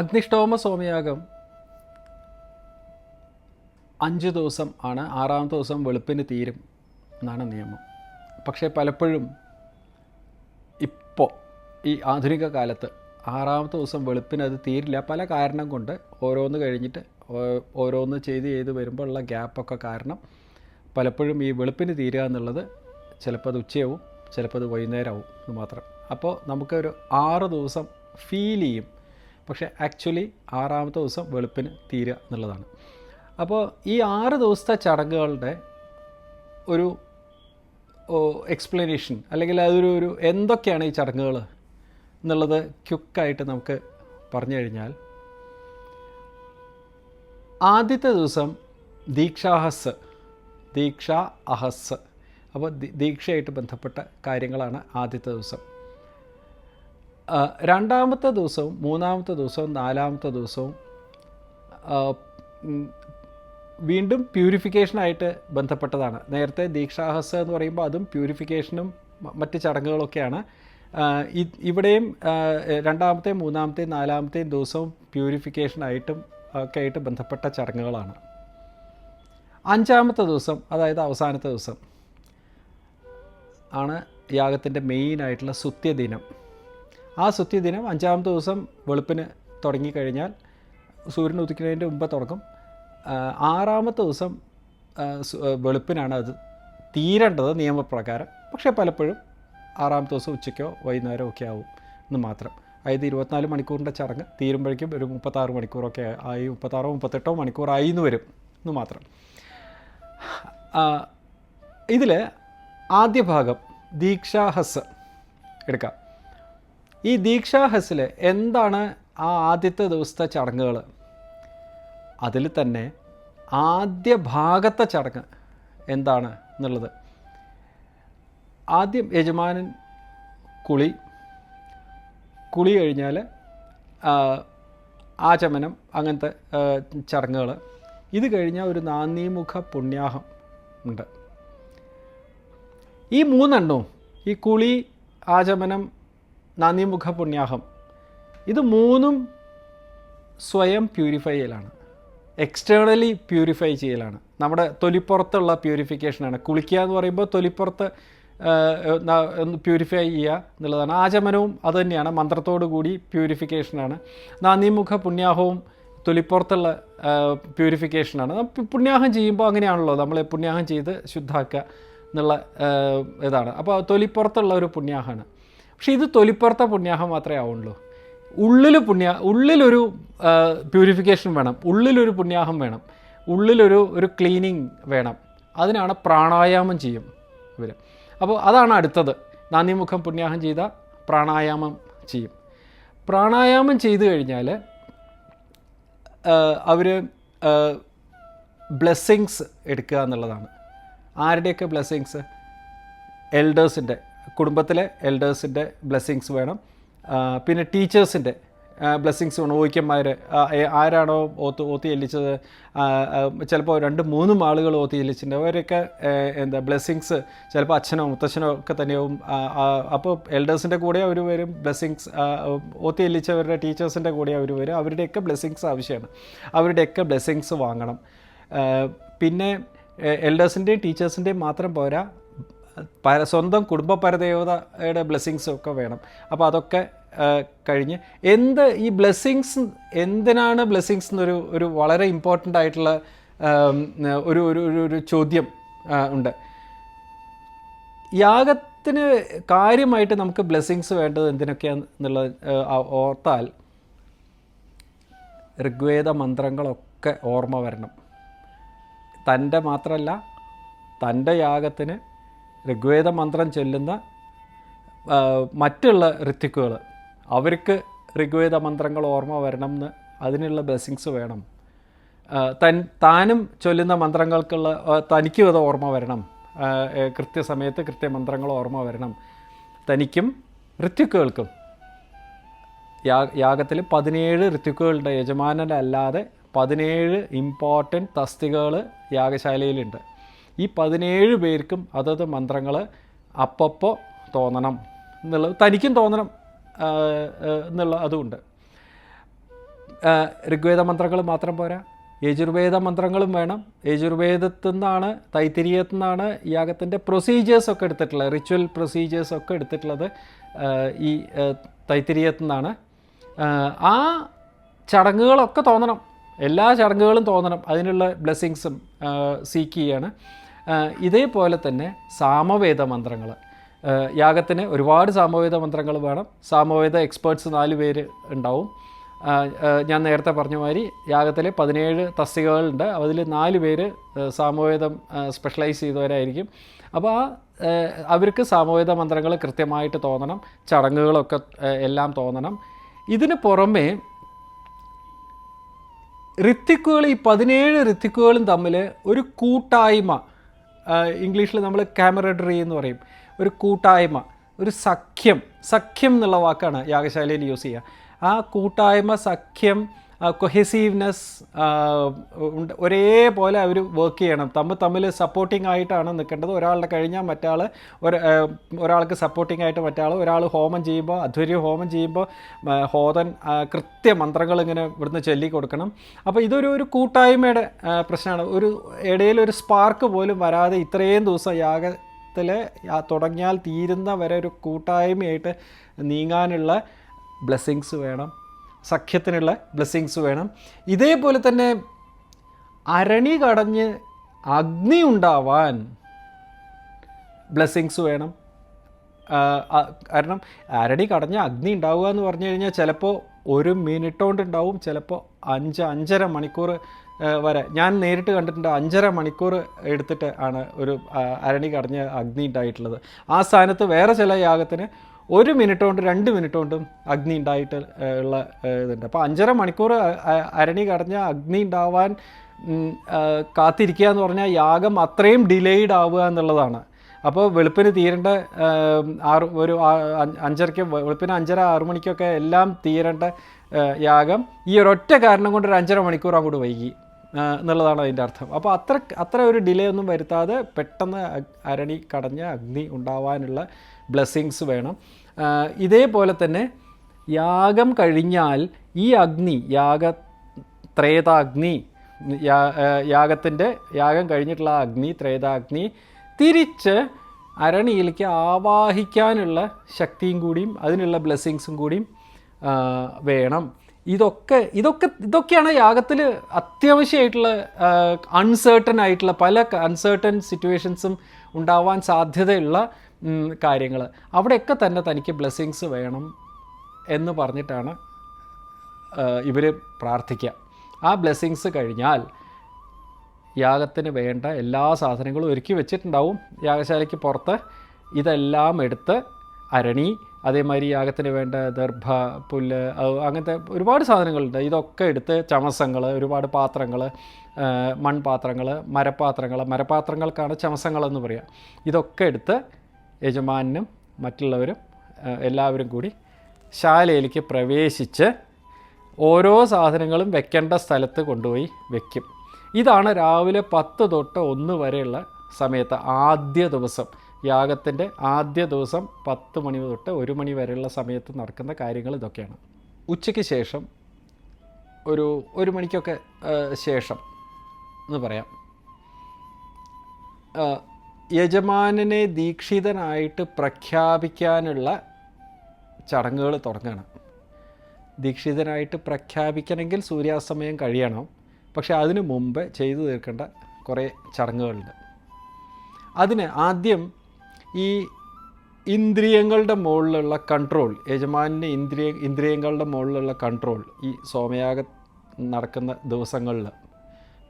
അഗ്നിഷ്ടോമ സോമയാഗം. അഞ്ച് ദിവസം ആണ് ആറാമത്തെ ദിവസം വെളുപ്പിന് തീരും എന്നാണ് നിയമം. പക്ഷേ പലപ്പോഴും ഇപ്പോൾ ഈ ആധുനിക കാലത്ത് ആറാമത്തെ ദിവസം വെളുപ്പിന് അത് തീരില്ല. പല കാരണം കൊണ്ട് ഓരോന്ന് കഴിഞ്ഞിട്ട് ഓരോന്ന് ചെയ്ത് ചെയ്ത് വരുമ്പോൾ ഉള്ള ഗ്യാപ്പൊക്കെ കാരണം പലപ്പോഴും ഈ വെളുപ്പിന് തീരുക എന്നുള്ളത് ചിലപ്പോൾ അത് ഉച്ചയാവും ചിലപ്പോൾ അത് വൈകുന്നേരമാവും എന്ന് മാത്രം. അപ്പോൾ നമുക്കൊരു ആറ് ദിവസം ഫീൽ ചെയ്യും. പക്ഷേ ആക്ച്വലി ആറാമത്തെ ദിവസം വെളുപ്പിന് തീരുക എന്നുള്ളതാണ്. അപ്പോൾ ഈ ആറ് ദിവസത്തെ ചടങ്ങുകളുടെ ഒരു എക്സ്പ്ലനേഷൻ അല്ലെങ്കിൽ അതൊരു ഒരു എന്തൊക്കെയാണ് ഈ ചടങ്ങുകൾ എന്നുള്ളത് ക്യുക്കായിട്ട് നമുക്ക് പറഞ്ഞു കഴിഞ്ഞാൽ ആദ്യത്തെ ദിവസം ദീക്ഷാഹസ് ദീക്ഷ അഹസ്. അപ്പോൾ ദീക്ഷയായിട്ട് ബന്ധപ്പെട്ട കാര്യങ്ങളാണ് ആദ്യത്തെ ദിവസം. രണ്ടാമത്തെ ദിവസവും മൂന്നാമത്തെ ദിവസവും നാലാമത്തെ ദിവസവും വീണ്ടും പ്യൂരിഫിക്കേഷനായിട്ട് ബന്ധപ്പെട്ടതാണ്. നേരത്തെ ദീക്ഷാഹസ എന്ന് പറയുമ്പോൾ അതും പ്യൂരിഫിക്കേഷനും മറ്റ് ചടങ്ങുകളൊക്കെയാണ്. ഇവിടെയും രണ്ടാമത്തെയും മൂന്നാമത്തെയും നാലാമത്തെയും ദിവസവും പ്യൂരിഫിക്കേഷനായിട്ടും ഒക്കെ ആയിട്ട് ബന്ധപ്പെട്ട ചടങ്ങുകളാണ്. അഞ്ചാമത്തെ ദിവസം അതായത് അവസാനത്തെ ദിവസം ആണ് യാഗത്തിന്റെ മെയിനായിട്ടുള്ള സുത്യദിനം. ആ സുത്യദിനം അഞ്ചാമത്തെ ദിവസം വെളുപ്പിന് തുടങ്ങിക്കഴിഞ്ഞാൽ സൂര്യൻ ഉദിക്കുന്നതിന്റെ മുമ്പ് തുടങ്ങും. ആറാമത്തെ ദിവസം വെളുപ്പിനാണ് അത് തീരേണ്ടത് നിയമപ്രകാരം. പക്ഷേ പലപ്പോഴും ആറാമത്തെ ദിവസം ഉച്ചയ്ക്കോ വൈകുന്നേരമോ ഒക്കെ ആവും എന്ന് മാത്രം. അതായത് ഇരുപത്തിനാല് മണിക്കൂറിന്റെ ചടങ്ങ് തീരുമ്പോഴേക്കും ഒരു മുപ്പത്താറ് മണിക്കൂറൊക്കെ ആയി മുപ്പത്താറോ മുപ്പത്തെട്ടോ മണിക്കൂറായി എന്ന് വരും എന്ന് മാത്രം. ഇതിൽ ആദ്യ ഭാഗം ദീക്ഷാഹസ് എടുക്കാം. ഈ ദീക്ഷാഹസിൽ എന്താണ് ആ ആദ്യത്തെ ദിവസത്തെ ചടങ്ങുകൾ? അതിൽ തന്നെ ആദ്യ ഭാഗത്തെ ചടങ്ങ് എന്താണ് എന്നുള്ളത്. ആദ്യം യജമാനൻ കുളി കുളി കഴിഞ്ഞാൽ ആചമനം അങ്ങനത്തെ ചടങ്ങുകൾ. ഇത് കഴിഞ്ഞാൽ ഒരു നാന്ദീമുഖ പുണ്യാഹം ഉണ്ട്. ഈ മൂന്നെണ്ണവും ഈ കുളി ആചമനം നാന്ദിമുഖ പുണ്യാഹം ഇത് മൂന്നും സ്വയം പ്യൂരിഫൈ ചെയ്യലാണ്. എക്സ്റ്റേണലി പ്യൂരിഫൈ ചെയ്യലാണ്. നമ്മുടെ തൊലിപ്പുറത്തുള്ള പ്യൂരിഫിക്കേഷനാണ് കുളിക്കുക എന്ന് പറയുമ്പോൾ തൊലിപ്പുറത്ത് പ്യൂരിഫൈ ചെയ്യുക എന്നുള്ളതാണ്. ആചമനവും അതുതന്നെയാണ് മന്ത്രത്തോടു കൂടി പ്യൂരിഫിക്കേഷനാണ് നന്ദിമുഖ പുണ്യാഹവും തൊലിപ്പുറത്തുള്ള പ്യൂരിഫിക്കേഷനാണ് പുണ്യാഹം ചെയ്യുമ്പോൾ അങ്ങനെയാണല്ലോ. നമ്മൾ പുണ്യാഹം ചെയ്ത് ശുദ്ധാക്കുക എന്നുള്ള ഇതാണ്. അപ്പോൾ തൊലിപ്പുറത്തുള്ള ഒരു പുണ്യാഹമാണ്. പക്ഷേ ഇത് തൊലിപ്പുറത്തെ പുണ്യാഹം മാത്രമേ ആവുള്ളൂ. ഉള്ളിൽ പുണ്യ ഉള്ളിലൊരു പ്യൂരിഫിക്കേഷൻ വേണം. ഉള്ളിലൊരു പുണ്യാഹം വേണം. ഉള്ളിലൊരു ഒരു ക്ലീനിങ് വേണം. അതിനാണ് പ്രാണായാമം ചെയ്യും ഇവർ അപ്പോൾ അതാണ് അടുത്തത്. നാന്ദിമുഖം പുണ്യാഹം ചെയ്ത പ്രാണായാമം ചെയ്യും. പ്രാണായാമം ചെയ്തു കഴിഞ്ഞാൽ അവർ ബ്ലെസ്സിങ്സ് എടുക്കുക എന്നുള്ളതാണ്. ആരുടെയൊക്കെ ബ്ലെസ്സിങ്സ് എൽഡേഴ്സിന്റെ കുടുംബത്തിലെ എൽഡേഴ്സിന്റെ ബ്ലെസ്സിങ്സ് വേണം. പിന്നെ ടീച്ചേഴ്സിന്റെ ബ്ലെസ്സിങ്സ് വേണം. ഓയ്ക്കന്മാർ ആരാണോ ഓത്ത് ഓത്തി എല്ലിച്ചത്? ചിലപ്പോൾ രണ്ട് മൂന്നും ആളുകൾ ഓത്തി എല്ലിച്ചിട്ടുണ്ട്. അവരൊക്കെ എന്താ ബ്ലെസ്സിങ്സ് ചിലപ്പോൾ അച്ഛനോ മുത്തച്ഛനോ ഒക്കെ തന്നെയാവും. അപ്പോൾ എൽഡേഴ്സിന്റെ കൂടെ അവർ വരും. ബ്ലെസ്സിങ്സ് ഓത്തി എല്ലിച്ചവരുടെ ടീച്ചേഴ്സിന്റെ കൂടെ അവർ വരും. അവരുടെയൊക്കെ ബ്ലെസ്സിങ്സ് ആവശ്യമാണ്. അവരുടെയൊക്കെ ബ്ലെസ്സിങ്സ് വാങ്ങണം. പിന്നെ എൽഡേഴ്സിന്റെയും ടീച്ചേഴ്സിന്റെയും മാത്രം പോരാ. പര സ്വന്തം കുടുംബ പരദേവതയുടെ ബ്ലെസ്സിങ്സും ഒക്കെ വേണം. അപ്പോൾ അതൊക്കെ കഴിഞ്ഞ് എന്ത് ഈ ബ്ലെസ്സിങ്സ് എന്തിനാണ് ബ്ലെസ്സിങ്സ് എന്നൊരു ഒരു വളരെ ഇമ്പോർട്ടന്റ് ആയിട്ടുള്ള ഒരു ഒരു ഒരു- ചോദ്യം ഉണ്ട്. യാഗത്തിന് കാര്യമായിട്ട് നമുക്ക് ബ്ലെസ്സിങ്സ് വേണ്ടത് എന്തിനൊക്കെയാണെന്നുള്ളത് ആ, ഓർത്താൽ ഋഗ്വേദ മന്ത്രങ്ങളൊക്കെ ഓർമ്മ വരണം. തന്റെ മാത്രമല്ല തന്റെ യാഗത്തിന് ഋഗ്വേദ മന്ത്രം ചൊല്ലുന്ന മറ്റുള്ള ഋത്തിക്കുകൾ അവർക്ക് ഋഗ്വേദ മന്ത്രങ്ങൾ ഓർമ്മ വരണം എന്ന് അതിനുള്ള ബ്ലെസ്സിങ്സ് വേണം. തൻ താനും ചൊല്ലുന്ന മന്ത്രങ്ങൾക്കുള്ള തനിക്കും അത് ഓർമ്മ വരണം. കൃത്യസമയത്ത് കൃത്യ കൃത്യസമയത്ത് കൃത്യമന്ത്രങ്ങൾ ഓർമ്മ വരണം. തനിക്കും ഋത്വിക്കുകൾക്കും. യാ യാഗത്തിൽ പതിനേഴ് ഋത്വിക്കുകളുടെ യജമാനനല്ലാതെ പതിനേഴ് ഇമ്പോർട്ടന്റ് തസ്തികകൾ യാഗശാലയിലുണ്ട്. ഈ പതിനേഴ് പേർക്കും അതത് മന്ത്രങ്ങൾ അപ്പപ്പോൾ തോന്നണം എന്നുള്ളത് തനിക്കും തോന്നണം എന്നുള്ള അതുമുണ്ട് ഋഗ്വേദ മന്ത്രങ്ങൾ മാത്രം പോരാ. യജുർവേദ മന്ത്രങ്ങളും വേണം. യജുർവേദത്തിൽ നിന്നാണ് തൈത്തിരിയത്തു നിന്നാണ് യാഗത്തിന്റെ പ്രൊസീജിയേഴ്സൊക്കെ എടുത്തിട്ടുള്ളത് റിച്വൽ പ്രൊസീജിയേഴ്സ് ഒക്കെ എടുത്തിട്ടുള്ളത് ഈ തൈത്തിരിയത്തു നിന്നാണ്. ആ, ചടങ്ങുകളൊക്കെ തോന്നണം. എല്ലാ ചടങ്ങുകളും തോന്നണം. അതിനുള്ള ബ്ലെസ്സിങ്സും സീക്ക് ചെയ്യാണ്. ഇതേപോലെ തന്നെ സാമവേദ മന്ത്രങ്ങൾ. യാഗത്തിന് ഒരുപാട് സാമവേദ മന്ത്രങ്ങൾ വേണം. സാമവേദ എക്സ്പേർട്സ് നാല് പേര് ഉണ്ടാവും. ഞാൻ നേരത്തെ പറഞ്ഞ മാതിരി യാഗത്തിൽ പതിനേഴ് തസ്തികകളുണ്ട്. അതിൽ നാല് പേര് സാമവേദം സ്പെഷ്യലൈസ് ചെയ്തവരായിരിക്കും. അപ്പോൾ ആ, അവർക്ക് സാമവേദ മന്ത്രങ്ങൾ കൃത്യമായിട്ട് തോന്നണം. ചടങ്ങുകളൊക്കെ എല്ലാം തോന്നണം. ഇതിന് പുറമേ ഋത്തിക്കുകൾ ഈ പതിനേഴ് ഋത്തിക്കുകളും തമ്മിൽ ഒരു കൂട്ടായ്മ ഇംഗ്ലീഷിൽ നമ്മൾ ക്യാമറഡറി എന്ന് പറയും. ഒരു കൂട്ടായ്മ ഒരു സഖ്യം സഖ്യം എന്നുള്ള വാക്കാണ് യാഗശാലയിൽ യൂസ് ചെയ്യുക. ആ കൂട്ടായ്മ സഖ്യം കൊഹെസീവ്നെസ് ഒരേപോലെ അവർ വർക്ക് ചെയ്യണം. തമ്മിൽ തമ്മിൽ സപ്പോർട്ടിംഗ് ആയിട്ടാണ് നിൽക്കേണ്ടത്. ഒരാളുടെ കഴിഞ്ഞാൽ മറ്റാൾ ഒരു ഒരാൾക്ക് സപ്പോർട്ടിംഗ് ആയിട്ട് മറ്റാൾ ഒരാൾ ഹോമം ചെയ്യുമ്പോൾ അധ്വര്യ ഹോമം ചെയ്യുമ്പോൾ ഹോതൻ കൃത്യ മന്ത്രങ്ങൾ ഇങ്ങനെ ഇവിടുന്ന് ചൊല്ലിക്കൊടുക്കണം അപ്പോൾ ഇതൊരു ഒരു കൂട്ടായ്മയുടെ പ്രശ്നമാണ്. ഒരു ഇടയിൽ ഒരു സ്പാർക്ക് പോലും വരാതെ ഇത്രയും ദിവസം യാഗത്തിൽ തുടങ്ങിയാൽ തീരുന്ന വരെ ഒരു കൂട്ടായ്മയായിട്ട് നീങ്ങാനുള്ള ബ്ലെസ്സിങ്സ് വേണം. സഖ്യത്തിനുള്ള ബ്ലെസ്സിങ്സ് വേണം. ഇതേപോലെ തന്നെ അരണി കടഞ്ഞ് അഗ്നി ഉണ്ടാവാൻ ബ്ലെസ്സിങ്സ് വേണം. കാരണം അരണി കടഞ്ഞ് അഗ്നി ഉണ്ടാവുക എന്ന് പറഞ്ഞു കഴിഞ്ഞാൽ ചിലപ്പോൾ ഒരു മിനിറ്റ് കൊണ്ട് ഉണ്ടാവും ചിലപ്പോൾ അഞ്ച് അഞ്ചര മണിക്കൂർ വരെ. ഞാൻ നേരിട്ട് കണ്ടിട്ടുണ്ട് അഞ്ചര മണിക്കൂർ എടുത്തിട്ട് ആണ് ഒരു അരണി കടഞ്ഞ് അഗ്നി ഉണ്ടായിട്ടുള്ളത്. ആ സ്ഥാനത്ത് വേറെ ചില യാഗത്തിന് ഒരു മിനിറ്റ് കൊണ്ട് രണ്ട് മിനിറ്റ് കൊണ്ടും അഗ്നി ഉണ്ടായിട്ട് ഉള്ള ഇതുണ്ട്. അപ്പോൾ അഞ്ചര മണിക്കൂർ അരണി കടഞ്ഞ അഗ്നി ഉണ്ടാവാൻ കാത്തിരിക്കുക എന്ന് പറഞ്ഞാൽ യാഗം അത്രയും ഡിലേയ്ഡ് ആവുക എന്നുള്ളതാണ്. അപ്പോൾ വെളുപ്പിന് തീരേണ്ട ആറ് ഒരു അഞ്ചരയ്ക്ക് വെളുപ്പിന് അഞ്ചര ആറു മണിക്കൊക്കെ എല്ലാം തീരേണ്ട യാഗം ഈ ഒരൊറ്റ കാരണം കൊണ്ട് ഒരു അഞ്ചര മണിക്കൂർ അങ്ങോട്ട് വൈകി എന്നുള്ളതാണ് അതിന്റെ അർത്ഥം. അപ്പോൾ അത്ര അത്ര ഒരു ഡിലേ ഒന്നും വരുത്താതെ പെട്ടെന്ന് അരണി കടഞ്ഞ അഗ്നി ഉണ്ടാവാനുള്ള ബ്ലെസ്സിങ്സ് വേണം. ഇതേപോലെ തന്നെ യാഗം കഴിഞ്ഞാൽ ഈ അഗ്നി യാഗ ത്രേതാഗ്നി യാഗത്തിന്റെ യാഗം കഴിഞ്ഞിട്ടുള്ള അഗ്നി ത്രേതാഗ്നി തിരിച്ച് അരണിയിലേക്ക് ആവാഹിക്കാനുള്ള ശക്തിയും കൂടിയും അതിനുള്ള ബ്ലെസ്സിങ്സും കൂടിയും വേണം. ഇതൊക്കെ ഇതൊക്കെ ഇതൊക്കെയാണ് യാഗത്തിൽ അത്യാവശ്യമായിട്ടുള്ള അൺസേർട്ടൺ ആയിട്ടുള്ള പല അൺസേർട്ടൺ സിറ്റുവേഷൻസും ഉണ്ടാവാൻ സാധ്യതയുള്ള കാര്യങ്ങൾ അവിടെയൊക്കെ തന്നെ തനിക്ക് ബ്ലെസ്സിങ്സ് വേണം എന്ന് പറഞ്ഞിട്ടാണ് ഇവർ പ്രാർത്ഥിക്കുക ആ ബ്ലെസ്സിങ്സ് കഴിഞ്ഞാൽ യാഗത്തിന് വേണ്ട എല്ലാ സാധനങ്ങളും ഒരുക്കി വെച്ചിട്ടുണ്ടാവും. യാഗശാലയ്ക്ക് പുറത്ത് ഇതെല്ലാം എടുത്ത് അരണി അതേമാതിരി യാഗത്തിന് വേണ്ട ദർഭ പുല്ല് അങ്ങനത്തെ ഒരുപാട് സാധനങ്ങളുണ്ട്. ഇതൊക്കെ എടുത്ത് ചമസങ്ങൾ ഒരുപാട് പാത്രങ്ങൾ മൺപാത്രങ്ങൾ മരപ്പാത്രങ്ങൾ മരപ്പാത്രങ്ങൾക്കാണ് ചമസങ്ങളെന്ന് പറയുക ഇതൊക്കെ എടുത്ത് യജമാനും മറ്റുള്ളവരും എല്ലാവരും കൂടി ശാലയിലേക്ക് പ്രവേശിച്ച് ഓരോ സാധനങ്ങളും വെക്കേണ്ട സ്ഥലത്ത് കൊണ്ടുപോയി വെക്കും. ഇതാണ് രാവിലെ പത്ത് തൊട്ട് ഒന്ന് വരെയുള്ള സമയത്ത് ആദ്യ ദിവസം. യാഗത്തിന്റെ ആദ്യ ദിവസം പത്ത് മണി തൊട്ട് ഒരു മണി വരെയുള്ള സമയത്ത് നടക്കുന്ന കാര്യങ്ങൾ ഇതൊക്കെയാണ്. ഉച്ചയ്ക്ക് ശേഷം ഒരു ഒരു മണിക്കൊക്കെ ശേഷം എന്ന് പറയാം. യജമാനനെ ദീക്ഷിതനായിട്ട് പ്രഖ്യാപിക്കാനുള്ള ചടങ്ങുകൾ തുടങ്ങണം. ദീക്ഷിതനായിട്ട് പ്രഖ്യാപിക്കണമെങ്കിൽ സൂര്യാസ്തമയം കഴിയണം. പക്ഷെ അതിനു മുമ്പ് ചെയ്തു തീർക്കേണ്ട കുറേ ചടങ്ങുകളുണ്ട്. അതിന് ആദ്യം ഈ ഇന്ദ്രിയങ്ങളുടെ മുകളിലുള്ള കൺട്രോൾ യജമാനിന്റെ ഇന്ദ്രിയ ഇന്ദ്രിയങ്ങളുടെ മുകളിലുള്ള കൺട്രോൾ ഈ സോമയാഗ നടക്കുന്ന ദിവസങ്ങളിൽ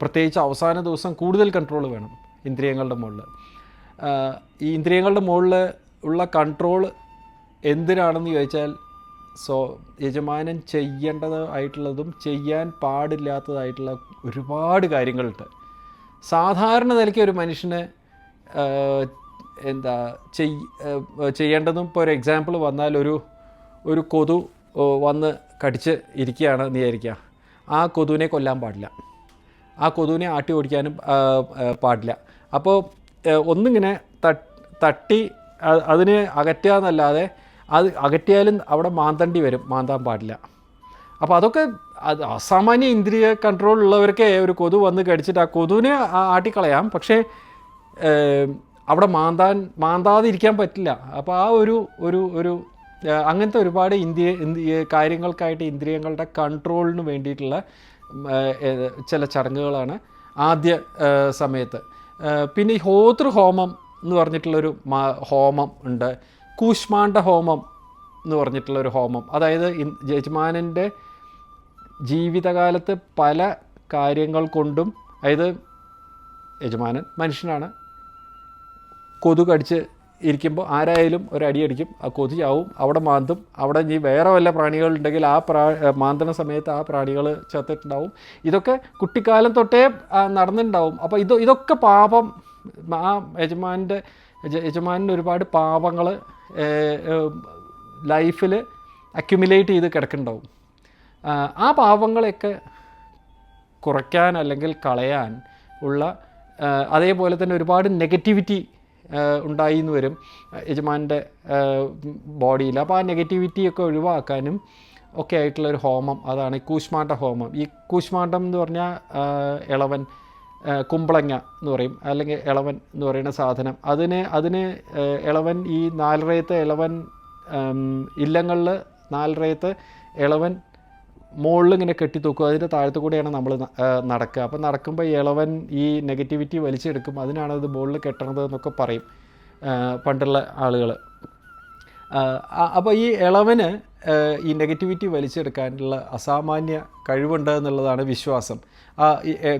പ്രത്യേകിച്ച് അവസാന ദിവസം കൂടുതൽ കൺട്രോൾ വേണം ഇന്ദ്രിയങ്ങളുടെ മുകളിൽ. ഈ ഇന്ദ്രിയങ്ങളുടെ മുകളിൽ ഉള്ള കൺട്രോൾ എന്തിനാണെന്ന് ചോദിച്ചാൽ സോ യജമാനൻ ചെയ്യേണ്ടതായിട്ടുള്ളതും ചെയ്യാൻ പാടില്ലാത്തതായിട്ടുള്ള ഒരുപാട് കാര്യങ്ങളുണ്ട്. സാധാരണ നിലയ്ക്ക് ഒരു മനുഷ്യന് എന്താ ചെയ് ചെയ്യേണ്ടതും ഇപ്പോൾ ഒരു എക്സാമ്പിൾ വന്നാൽ ഒരു ഒരു കൊതു വന്ന് കടിച്ച് ഇരിക്കുകയാണ് എന്ന് ആ കൊതുവിനെ കൊല്ലാൻ പാടില്ല. ആ കൊതുവിനെ ആട്ടി ഓടിക്കാനും പാടില്ല. അപ്പോൾ ഒന്നിങ്ങനെ തട്ട് അതിനെ അകറ്റുക എന്നല്ലാതെ അത് അകറ്റിയാലും അവിടെ മാന്തണ്ടി വരും മാന്താൻ പാടില്ല. അപ്പോൾ അതൊക്കെ അത് അസാമാന്യ ഇന്ദ്രിയ കൺട്രോൾ ഉള്ളവർക്കേ ഒരു കൊതു വന്ന് കടിച്ചിട്ട് ആ കൊതുവിനെ ആട്ടിക്കളയാം. പക്ഷേ അവിടെ മാന്താൻ മാന്താതിരിക്കാൻ പറ്റില്ല. അപ്പോൾ ആ ഒരു ഒരു ഒരു അങ്ങനത്തെ ഒരുപാട് ഇന്ദ്രിയ കാര്യങ്ങൾക്കായിട്ട് ഇന്ദ്രിയങ്ങളുടെ കൺട്രോളിന് വേണ്ടിയിട്ടുള്ള ചില ചടങ്ങുകളാണ് ആദ്യ സമയത്ത്. പിന്നെ ഈ ഹോതൃ ഹോമം എന്ന് പറഞ്ഞിട്ടുള്ളൊരു ഹോമം ഉണ്ട്. കൂഷ്മാണ്ഡ ഹോമം എന്ന് പറഞ്ഞിട്ടുള്ളൊരു ഹോമം. അതായത് യജമാനന്റെ ജീവിതകാലത്ത് പല കാര്യങ്ങൾ കൊണ്ടും അതായത് യജമാനൻ മനുഷ്യനാണ്. കൊതു കടിച്ച് ഇരിക്കുമ്പോൾ ആരായാലും ഒരു അടിയടിക്കും. ആ കൊതി ആവും. അവിടെ മാന്തും. അവിടെ ഇനി വേറെ വല്ല പ്രാണികളുണ്ടെങ്കിൽ ആ പ്രാ മാന്തണ സമയത്ത് ആ പ്രാണികൾ ചത്തിട്ടുണ്ടാവും. ഇതൊക്കെ കുട്ടിക്കാലം തൊട്ടേ നടന്നിട്ടുണ്ടാവും. അപ്പോൾ ഇത് ഇതൊക്കെ പാപം ആ യജമാന്റെ യജമാനിന് ഒരുപാട് പാപങ്ങൾ ലൈഫിൽ അക്യുമുലേറ്റ് ചെയ്ത് കിടക്കുന്നുണ്ടാവും. ആ പാപങ്ങളെയൊക്കെ കുറയ്ക്കാൻ അല്ലെങ്കിൽ കളയാൻ ഉള്ള അതേപോലെ തന്നെ ഒരുപാട് നെഗറ്റിവിറ്റി ഉണ്ടായി എന്ന് വരും. യജമാന്റെ ബോഡിയിൽ. അപ്പോൾ ആ നെഗറ്റിവിറ്റിയൊക്കെ ഒഴിവാക്കാനും ഒക്കെ ആയിട്ടുള്ള ഒരു ഹോമം അതാണ് ഈ കൂശ്മാണ്ഡ ഹോമം. ഈ കൂശ്മാണ്ടം എന്ന് പറഞ്ഞാൽ ഇളവൻ കുമ്പളങ്ങ എന്ന് പറയും. അല്ലെങ്കിൽ ഇളവൻ എന്ന് പറയുന്ന സാധനം. അതിന് അതിന് ഇളവൻ ഈ നാലറയത്തെ ഇളവൻ ഇല്ലങ്ങളിൽ നാലറയത്ത് ഇളവൻ മുകളിൽ ഇങ്ങനെ കെട്ടി തൂക്കും അതിന്റെ താഴത്തു കൂടെയാണ് നമ്മൾ നടക്കുക. അപ്പം നടക്കുമ്പോൾ ഇളവൻ ഈ നെഗറ്റിവിറ്റി വലിച്ചെടുക്കും. അതിനാണ് അത് മുകളിൽ കെട്ടണത് എന്നൊക്കെ പറയും പണ്ടുള്ള ആളുകൾ അപ്പോൾ ഈ ഇളവന് ഈ നെഗറ്റിവിറ്റി വലിച്ചെടുക്കാനുള്ള അസാമാന്യ കഴിവുണ്ട് എന്നുള്ളതാണ് വിശ്വാസം.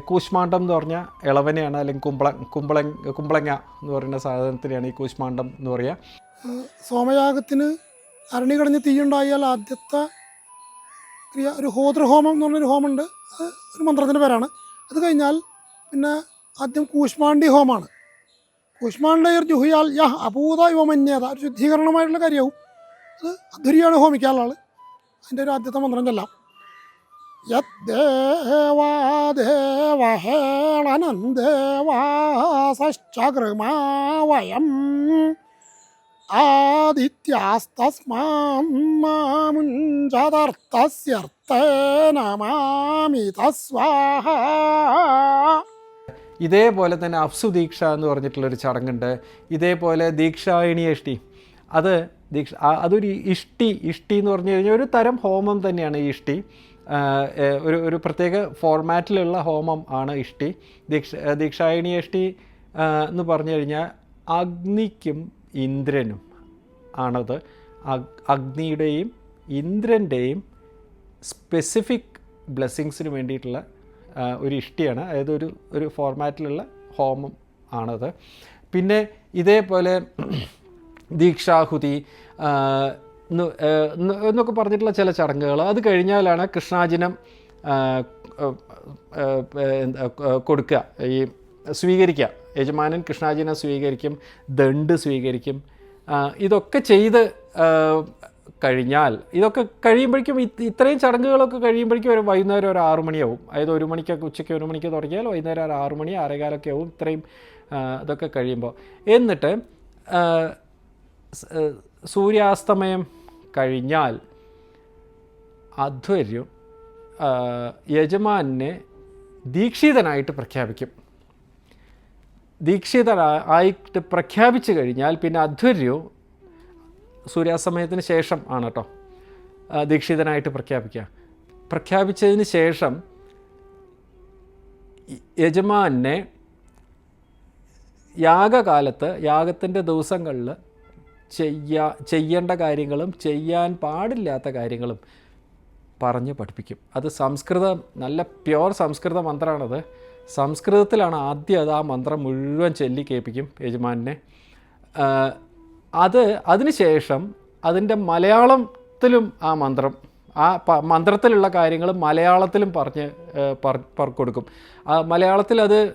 കൂശ്മാണ്ഡം എന്ന് പറഞ്ഞാൽ ഇളവനെയാണ് അല്ലെങ്കിൽ കുമ്പള കുമ്പള കുമ്പളങ്ങ എന്ന് പറയുന്ന സാധനത്തിനെയാണ് ഈ കൂശ്മാണ്ഡം എന്ന് പറയുക സോമയാഗത്തിന് അരണി കടഞ്ഞ് തീയുണ്ടായാൽ ആദ്യത്തെ ക്രിയ ഒരു ഹോതൃഹോമം എന്ന് പറഞ്ഞൊരു ഹോമമുണ്ട്. അത് ഒരു മന്ത്രത്തിന്റെ പേരാണ്. അത് കഴിഞ്ഞാൽ പിന്നെ ആദ്യം കൂഷ്മാണ്ഡി ഹോമാണ്. കൂഷ്മാണ്ഡയർ ജുഹിയാൽ യഹ് അപൂത യുവമന്യത. ഒരു ശുദ്ധീകരണമായിട്ടുള്ള കാര്യവും. അത് അധുരിയാണ് ഹോമിക്കാനുള്ള അതിന്റെ ഒരു ആദ്യത്തെ മന്ത്രം ചെല്ലാം. യദ്ദേവാദേവഹേളനം ദേവാസശ്ചകൃമാ ഇതേപോലെ തന്നെ അഫ്സു ദീക്ഷ എന്ന് പറഞ്ഞിട്ടുള്ളൊരു ചടങ്ങുണ്ട്. ഇതേപോലെ ദീക്ഷായണിയഷ്ടി അത് ദീക്ഷ അതൊരു ഇഷ്ടി ഇഷ്ടി എന്ന് പറഞ്ഞു കഴിഞ്ഞാൽ ഒരു തരം ഹോമം തന്നെയാണ് ഈ ഇഷ്ടി. ഒരു ഒരു പ്രത്യേക ഫോർമാറ്റിലുള്ള ഹോമം ആണ് ഇഷ്ടി. ദീക്ഷ ദീക്ഷായണിയഷ്ടി ആ, എന്ന് പറഞ്ഞു കഴിഞ്ഞാൽ അഗ്നിക്കും ഇന്ദ്രനും ആണത്. അഗ്നിയുടെയും ഇന്ദ്രന്റെയും സ്പെസിഫിക് ബ്ലെസ്സിങ്സിന് വേണ്ടിയിട്ടുള്ള ഒരു ഇഷ്ടിയാണ്. അതായത് ഒരു ഒരു ഫോർമാറ്റിലുള്ള ഹോമം ആണത്. പിന്നെ ഇതേപോലെ ദീക്ഷാഹുതി എന്നൊക്കെ പറഞ്ഞിട്ടുള്ള ചില ചടങ്ങുകൾ. അത് കഴിഞ്ഞാലാണ് കൃഷ്ണാജിനം കൊടുക്കുക. ഈ സ്വീകരിക്കുക യജമാനൻ കൃഷ്ണാജിനെ സ്വീകരിക്കും ദണ്ട് സ്വീകരിക്കും. ഇതൊക്കെ ചെയ്ത് കഴിഞ്ഞാൽ ഇതൊക്കെ കഴിയുമ്പോഴേക്കും ഇത് ഇത്രയും ചടങ്ങുകളൊക്കെ കഴിയുമ്പോഴേക്കും ഒരു വൈകുന്നേരം ഒരു ആറു മണിയാവും. അതായത് ഒരു മണിക്കൊക്കെ ഉച്ചയ്ക്ക് ഒരു മണിക്ക് തുടങ്ങിയാൽ വൈകുന്നേരം ഒരു ആറു മണി ആറേകാലൊക്കെ ആവും ഇത്രയും ഇതൊക്കെ കഴിയുമ്പോൾ. എന്നിട്ട് സൂര്യാസ്തമയം കഴിഞ്ഞാൽ അധ്വര്യം യജമാനെ ദീക്ഷിതനായിട്ട് പ്രഖ്യാപിക്കും. ദീക്ഷിതരായിട്ട് പ്രഖ്യാപിച്ചു കഴിഞ്ഞാൽ പിന്നെ അധ്വര്യവും സൂര്യാസ്തമയത്തിന് ശേഷം ആണ് കേട്ടോ. ദീക്ഷിതനായിട്ട് പ്രഖ്യാപിക്കുക. പ്രഖ്യാപിച്ചതിന് ശേഷം യജമാനെ യാഗകാലത്ത് യാഗത്തിന്റെ ദിവസങ്ങളിൽ ചെയ്യാ ചെയ്യേണ്ട കാര്യങ്ങളും ചെയ്യാൻ പാടില്ലാത്ത കാര്യങ്ങളും പറഞ്ഞ് പഠിപ്പിക്കും. അത് സംസ്കൃതം നല്ല പ്യുവർ സംസ്കൃത മന്ത്രമാണത് സംസ്കൃതത്തിലാണ് ആദ്യം അത് ആ മന്ത്രം മുഴുവൻ ചൊല്ലി കേൾപ്പിക്കും യജമാനെ. അത് അതിനുശേഷം അതിന്റെ മലയാളത്തിലും ആ മന്ത്രം ആ മന്ത്രത്തിലുള്ള കാര്യങ്ങൾ മലയാളത്തിലും പറഞ്ഞ് പറ- കൊടുക്കും. മലയാളത്തിൽ അത്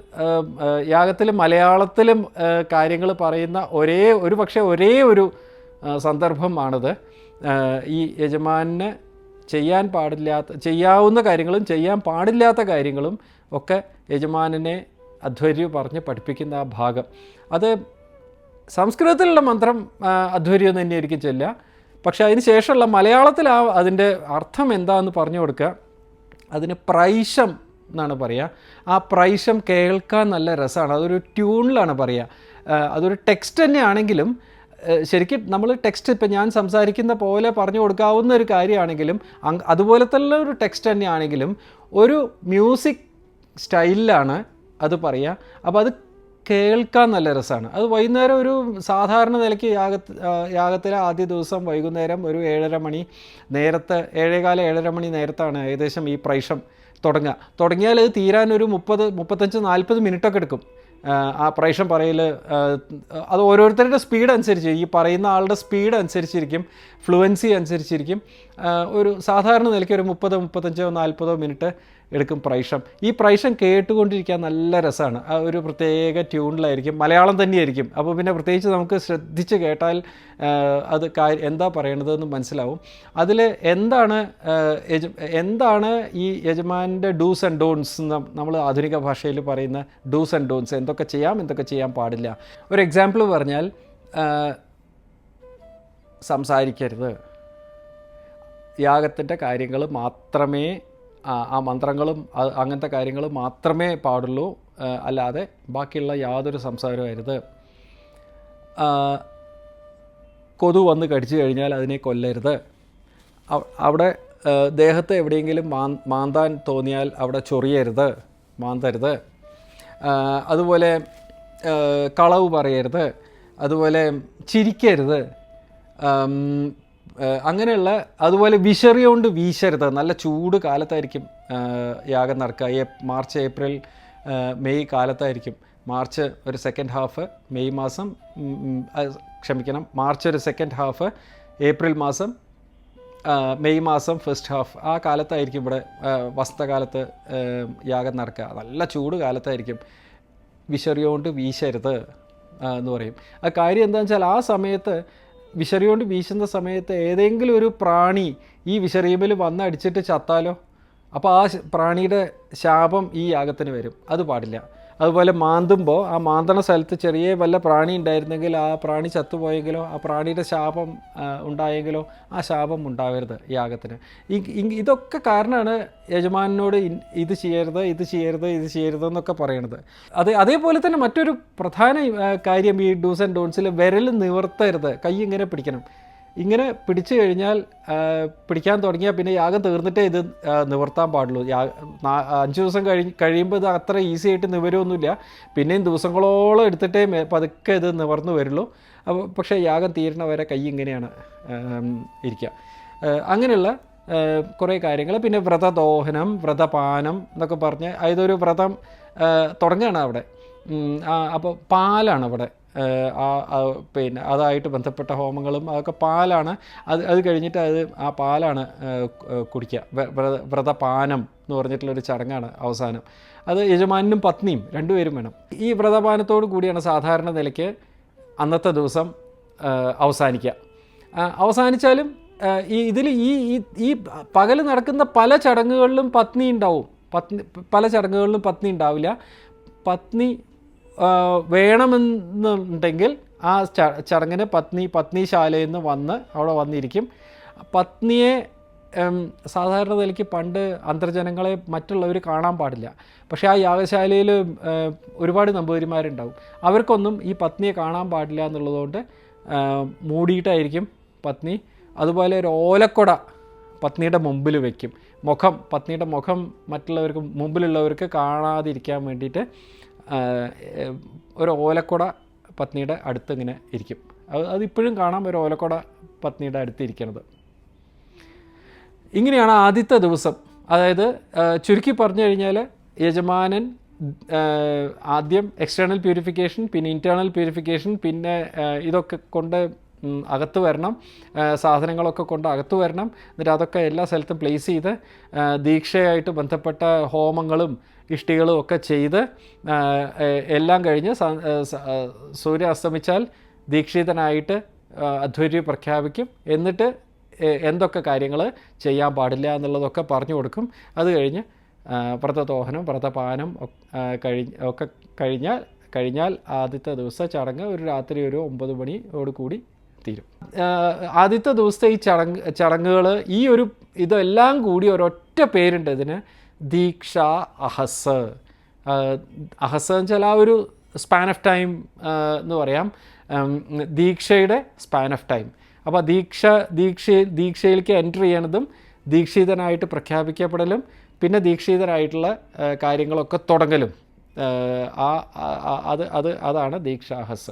യാഗത്തിൽ മലയാളത്തിലും കാര്യങ്ങൾ പറയുന്ന ഒരേ ഒരു പക്ഷേ ഒരേ ഒരു സന്ദർഭമാണിത്. ഈ യജമാനെ ചെയ്യാൻ പാടില്ലാത്ത ചെയ്യാവുന്ന കാര്യങ്ങളും ചെയ്യാൻ പാടില്ലാത്ത കാര്യങ്ങളും ഒക്കെ യജമാനനെ അധ്വര്യ പറഞ്ഞ് പഠിപ്പിക്കുന്ന ആ ഭാഗം. അത് സംസ്കൃതത്തിലുള്ള മന്ത്രം അധ്വര്യം തന്നെയായിരിക്കും ചെല്ലുക. പക്ഷെ അതിന് ശേഷമുള്ള മലയാളത്തിൽ ആ അതിന്റെ അർത്ഥം എന്താണെന്ന് പറഞ്ഞു കൊടുക്കുക. അതിന് പ്രൈശം എന്നാണ് പറയുക. ആ പ്രൈശം കേൾക്കാൻ നല്ല രസമാണ്. അതൊരു ട്യൂണിലാണ് പറയുക. അതൊരു ടെക്സ്റ്റ് തന്നെയാണെങ്കിലും ആണെങ്കിലും ശരിക്കും നമ്മൾ ടെക്സ്റ്റ് ഇപ്പം ഞാൻ സംസാരിക്കുന്ന പോലെ പറഞ്ഞു കൊടുക്കാവുന്ന ഒരു കാര്യമാണെങ്കിലും അതുപോലെ തന്നെ ഒരു ടെക്സ്റ്റ് തന്നെയാണെങ്കിലും ഒരു മ്യൂസിക് സ്റ്റൈലിലാണ് അത് പറയുക. അപ്പോൾ അത് കേൾക്കാൻ നല്ല രസമാണ്. അത് വൈകുന്നേരം ഒരു സാധാരണ നിലയ്ക്ക് യാഗത്ത് യാഗത്തിലെ ആദ്യ ദിവസം വൈകുന്നേരം ഒരു ഏഴര മണി നേരത്തെ ഏഴേകാല ഏഴര മണി നേരത്താണ് ഏകദേശം ഈ പ്രൈഷം തുടങ്ങുക. തുടങ്ങിയാൽ അത് തീരാൻ ഒരു മുപ്പത് മുപ്പത്തഞ്ച് നാൽപ്പത് മിനിറ്റൊക്കെ എടുക്കും. ആ, പ്രൈഷം പറയൽ അത് ഓരോരുത്തരുടെ സ്പീഡ് അനുസരിച്ച് ഈ പറയുന്ന ആളുടെ സ്പീഡ് അനുസരിച്ചിരിക്കും ഫ്ലുവൻസി അനുസരിച്ചിരിക്കും. ഒരു സാധാരണ നിലയ്ക്ക് ഒരു മുപ്പതോ മുപ്പത്തഞ്ചോ നാൽപ്പതോ മിനിറ്റ് എടുക്കും പ്രൈഷം ഈ പ്രൈഷം കേട്ടുകൊണ്ടിരിക്കാൻ നല്ല രസമാണ്. ആ ഒരു പ്രത്യേക ട്യൂണിലായിരിക്കും. മലയാളം തന്നെയായിരിക്കും. അപ്പോൾ പിന്നെ പ്രത്യേകിച്ച് നമുക്ക് ശ്രദ്ധിച്ച് കേട്ടാൽ അത് എന്താ പറയണതെന്ന് മനസ്സിലാവും. അതിൽ എന്താണ് എന്താണ് ഈ യജമാന്റെ ഡൂസ് ആൻഡ് ഡോൺസ് നമ്മൾ ആധുനിക ഭാഷയിൽ പറയുന്ന ഡൂസ് ആൻഡ് ഡോൺസ് എന്തൊക്കെ ചെയ്യാം എന്തൊക്കെ ചെയ്യാൻ പാടില്ല? ഒരു എക്സാമ്പിൾ പറഞ്ഞാൽ സംസാരിക്കരുത്. യാഗത്തിന്റെ കാര്യങ്ങൾ മാത്രമേ ആ, മന്ത്രങ്ങളും അങ്ങനത്തെ കാര്യങ്ങൾ മാത്രമേ പാടുള്ളൂ. അല്ലാതെ ബാക്കിയുള്ള യാതൊരു സംസാരവും അരുത്. കൊതു വന്ന് കടിച്ചു കഴിഞ്ഞാൽ അതിനെ കൊല്ലരുത്. അവിടെ ദേഹത്ത് എവിടെയെങ്കിലും മാന്താൻ തോന്നിയാൽ അവിടെ ചൊറിയരുത് മാന്തരുത്. അതുപോലെ കളവ് പറയരുത്. അതുപോലെ ചിരിക്കരുത്. അങ്ങനെയുള്ള അതുപോലെ വിശറിയോണ്ട് വീശരുത്. നല്ല ചൂട് കാലത്തായിരിക്കും യാഗം നടക്കുക. ഏ- മാർച്ച് ഏപ്രിൽ മെയ് കാലത്തായിരിക്കും. മാർച്ച് ഒരു സെക്കൻഡ് ഹാഫ് മെയ് മാസം ക്ഷമിക്കണം. മാർച്ച് ഒരു സെക്കൻഡ് ഹാഫ് ഏപ്രിൽ മാസം മെയ് മാസം ഫസ്റ്റ് ഹാഫ് ആ കാലത്തായിരിക്കും ഇവിടെ വസ്ത്രകാലത്ത് യാഗം നടക്കുക. നല്ല ചൂട് കാലത്തായിരിക്കും. വിശറിയോണ്ട് വീശരുത് എന്ന് പറയും. ആ കാര്യം എന്താണെന്ന് വെച്ചാൽ ആ സമയത്ത് വിശറിയോണ്ട് വീശുന്ന സമയത്ത് ഏതെങ്കിലും ഒരു പ്രാണി ഈ വിശറിയുമ്പിൽ വന്നടിച്ചിട്ട് ചത്താലോ? അപ്പോൾ ആ പ്രാണിയുടെ ശാപം ഈ യാഗത്തിന് വരും. അത് പാടില്ല. അതുപോലെ മാന്തുമ്പോൾ ആ മാന്തണ സ്ഥലത്ത് ചെറിയ വല്ല പ്രാണി ഉണ്ടായിരുന്നെങ്കിൽ ആ പ്രാണി ചത്തുപോയെങ്കിലോ ആ പ്രാണിയുടെ ശാപം ഉണ്ടായെങ്കിലോ ആ ശാപം ഉണ്ടാവരുത് യാഗത്തിന് ഇതൊക്കെ കാരണമാണ് യജമാനോട് ഇത് ചെയ്യരുത് ഇത് ചെയ്യരുത് ഇത് ചെയ്യരുത് എന്നൊക്കെ പറയണത്. അത് അതേപോലെ തന്നെ മറ്റൊരു പ്രധാന കാര്യം ഈ ഡൂസ് ആൻഡ് ഡോൺസിൽ വിരൽ നിവർത്തരുത് കൈ ഇങ്ങനെ പിടിക്കണം. ഇങ്ങനെ പിടിച്ചു കഴിഞ്ഞാൽ പിടിക്കാൻ തുടങ്ങിയാൽ പിന്നെ യാഗം തീർന്നിട്ടേ ഇത് നിവർത്താൻ പാടുള്ളൂ. അഞ്ച് ദിവസം കഴി കഴിയുമ്പോൾ ഇത് അത്ര ഈസി ആയിട്ട് നിവരൊന്നുമില്ല. പിന്നെയും ദിവസങ്ങളോളം എടുത്തിട്ടേ പതുക്കെ ഇത് നിവർന്നു വരുള്ളൂ. അപ്പോൾ പക്ഷേ യാഗം തീരണ വരെ കൈ ഇങ്ങനെയാണ് ഇരിക്കുക അങ്ങനെയുള്ള കുറേ കാര്യങ്ങൾ. പിന്നെ വ്രതദോഹനം വ്രതപാനം എന്നൊക്കെ പറഞ്ഞ് അതൊരു വ്രതം തുടങ്ങുകയാണ് അവിടെ. അപ്പോൾ പാലാണ് അവിടെ. ആ പിന്നെ അതായിട്ട് ബന്ധപ്പെട്ട ഹോമങ്ങളും അതൊക്കെ പാലാണ്. അത് അത് കഴിഞ്ഞിട്ട് അത് ആ പാലാണ് കുടിക്കുക. വ്രത വ്രതപാനം എന്ന് പറഞ്ഞിട്ടുള്ളൊരു ചടങ്ങാണ് അവസാനം. അത് യജമാനും പത്നിയും രണ്ടുപേരും വേണം. ഈ വ്രതപാനത്തോടു കൂടിയാണ് സാധാരണ നിലയ്ക്ക് അന്നത്തെ ദിവസം അവസാനിക്കുക. അവസാനിച്ചാലും ഈ ഇതിൽ ഈ ഈ പകൽ നടക്കുന്ന പല ചടങ്ങുകളിലും പത്നി ഉണ്ടാവും. പത്നി പല ചടങ്ങുകളിലും പത്നി ഉണ്ടാവില്ല. പത്നി വേണമെന്നുണ്ടെങ്കിൽ ആ ചടങ്ങിന് പത്നി പത്നിശാലയിൽ നിന്ന് വന്ന് അവിടെ വന്നിരിക്കും. പത്നിയെ സാധാരണ നിലയ്ക്ക് പണ്ട് അന്തർജനങ്ങളെ മറ്റുള്ളവർ കാണാൻ പാടില്ല. പക്ഷേ ആ യാഗശാലയിൽ ഒരുപാട് നമ്പൂതിരിമാരുണ്ടാവും. അവർക്കൊന്നും ഈ പത്നിയെ കാണാൻ പാടില്ല എന്നുള്ളതുകൊണ്ട് മൂടിയിട്ടായിരിക്കും പത്നി. അതുപോലെ ഒരു ഓലക്കൊട പത്നിയുടെ മുമ്പിൽ വയ്ക്കും മുഖം പത്നിയുടെ മുഖം മറ്റുള്ളവർക്ക് മുമ്പിലുള്ളവർക്ക് കാണാതിരിക്കാൻ വേണ്ടിയിട്ട് ഒരു ഓലക്കുട പത്നിയുടെ അടുത്ത് ഇങ്ങനെ ഇരിക്കും. അത് അതിപ്പോഴും കാണാം ഒരു ഓലക്കുട പത്നിയുടെ അടുത്ത് ഇരിക്കണത്. ഇങ്ങനെയാണ് ആദ്യത്തെ ദിവസം. അതായത് ചുരുക്കി പറഞ്ഞു കഴിഞ്ഞാൽ യജമാനൻ ആദ്യം എക്സ്റ്റേണൽ പ്യൂരിഫിക്കേഷൻ പിന്നെ ഇന്റേർണൽ പ്യൂരിഫിക്കേഷൻ പിന്നെ ഇതൊക്കെ കൊണ്ട് അകത്ത് വരണം. സാധനങ്ങളൊക്കെ കൊണ്ട് അകത്ത് വരണം. എന്നിട്ട് അതൊക്കെ എല്ലാ സ്ഥലത്തും പ്ലേസ് ചെയ്ത് ദീക്ഷയായിട്ട് ബന്ധപ്പെട്ട ഹോമങ്ങളും ഇഷ്ടികളും ഒക്കെ ചെയ്ത് എല്ലാം കഴിഞ്ഞ് സ- ആ, സ- ആ, സൂര്യൻ അസ്തമിച്ചാൽ ദീക്ഷിതനായിട്ട് അധ്വര്യം പ്രഖ്യാപിക്കും. എന്നിട്ട് എന്തൊക്കെ കാര്യങ്ങൾ ചെയ്യാൻ പാടില്ല എന്നുള്ളതൊക്കെ പറഞ്ഞു കൊടുക്കും. അത് കഴിഞ്ഞ് വ്രതദോഹനം വ്രതപാനം കഴിഞ്ഞ് ഒക്കെ കഴിഞ്ഞാൽ കഴിഞ്ഞാൽ ആദ്യത്തെ ദിവസം ചടങ്ങ് ഒരു രാത്രി ഒരു ഒമ്പത് മണിയോട് കൂടി തീരും. ആദ്യത്തെ ദിവസത്തെ ഈ ചടങ്ങ് ചടങ്ങുകൾ ഈ ഒരു ഇതെല്ലാം കൂടി ഒരൊറ്റ പേരുണ്ട് ഇതിന്. ദീക്ഷ അഹസ്. അഹസ് എന്ന് വെച്ചാൽ ആ ഒരു സ്പാൻ ഓഫ് ടൈം എന്ന് പറയാം. ദീക്ഷയുടെ സ്പാൻ ഓഫ് ടൈം. അപ്പോൾ ദീക്ഷ ദീക്ഷ ദീക്ഷയിലേക്ക് എന്റർ ചെയ്യണതും ദീക്ഷിതനായിട്ട് പ്രഖ്യാപിക്കപ്പെടലും പിന്നെ ദീക്ഷിതരായിട്ടുള്ള കാര്യങ്ങളൊക്കെ തുടങ്ങലും. ആ- അത് അത് അതാണ് ദീക്ഷാഹസ്